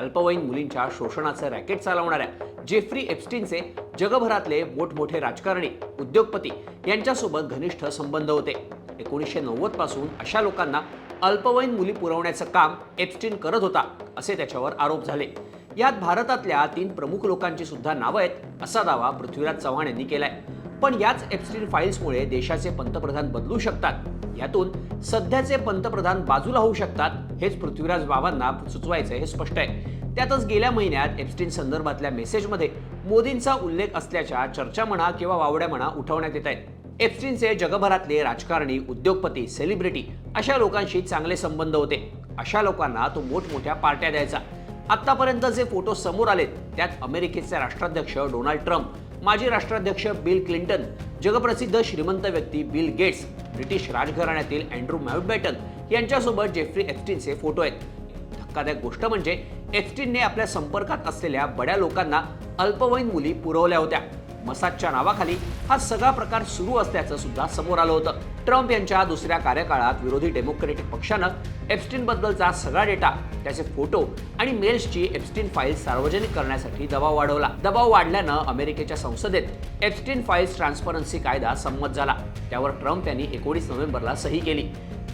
अल्पवयीन मुलींच्या शोषणाचं रॅकेट चालवणाऱ्या जेफ्री एप्स्टीनचे जगभरातले मोठमोठे राजकारणी उद्योगपती यांच्यासोबत घनिष्ठ संबंध होते. एकोणीसशे नव्वदपासून अशा लोकांना अल्पवयीन मुली पुरवण्याचं काम एप्स्टीन करत होता असे त्याच्यावर आरोप झाले. यात भारतातल्या तीन प्रमुख लोकांची सुद्धा नावं आहेत असा दावा पृथ्वीराज चव्हाण यांनी केलाय. पण याच एप्स्टीन फाईल्समुळे देशाचे पंतप्रधान बदलू शकतात. यातून सध्याचे पंतप्रधान बाजूला होऊ शकतात हेच पृथ्वीराज बाबांना सुचवायचं हे स्पष्ट आहे. त्यातच गेल्या महिन्यात एप्स्टीन संदर्भातल्या मेसेजमध्ये मोदींचा उल्लेख असल्याच्या चर्चा म्हणा किंवा वावड्या म्हणा उठवण्यात येत आहेत. एप्स्टीनचे जगभरातले राजकारणी उद्योगपती सेलिब्रिटी अशा लोकांशी चांगले संबंध होते. अशा लोकांना तो मोठमोठ्या पार्ट्या द्यायचा. आतापर्यंत जे फोटो समोर आलेत त्यात अमेरिकेचे राष्ट्राध्यक्ष डोनाल्ड ट्रम्प माजी राष्ट्राध्यक्ष बिल क्लिंटन जगप्रसिद्ध श्रीमंत व्यक्ती बिल गेट्स ब्रिटिश राजघराण्यातील अँड्रू माउटबॅटन यांच्यासोबत जेफ्री एफ्टीनचे फोटो आहेत. धक्कादायक गोष्ट म्हणजे एफ्टीनने आपल्या संपर्कात असलेल्या बड्या लोकांना अल्पवयीन मुली पुरवल्या होत्या. मसाजच्या नावाखाली हा सगळा प्रकार सुरू असल्याचं सुद्धा समोर आलं होतं. ट्रम्प यांच्या दुसऱ्या कार्यकाळात विरोधी डेमोक्रेटिक पक्षानं एप्स्टीन बद्दलचा सगळा डेटा त्याचे फोटो आणि मेल्सची एप्स्टीन फाईल सार्वजनिक करण्यासाठी दबाव वाढवला. दबाव वाढल्यानं अमेरिकेच्या संसदेत एप्स्टीन फाईल्स ट्रान्सपरन्सी कायदा संमत झाला. त्यावर ट्रम्प यांनी एकोणीस नोव्हेंबरला सही केली.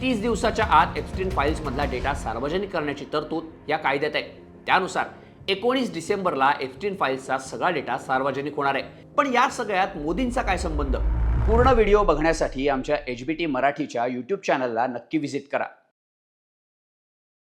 तीस दिवसाच्या आत एप्स्टीन फाईल्समधला डेटा सार्वजनिक करण्याची तरतूद या कायद्यात आहे. त्यानुसार एकोणीस डिसेंबरला एफटीन फाईल्सचा सगळा डेटा सार्वजनिक होणार आहे. पण या सगळ्यात मोदींचा काय संबंध? पूर्ण व्हिडिओ बघण्यासाठी आमच्या एच बी टी मराठीच्या यूट्यूब चॅनलला नक्की व्हिजिट करा.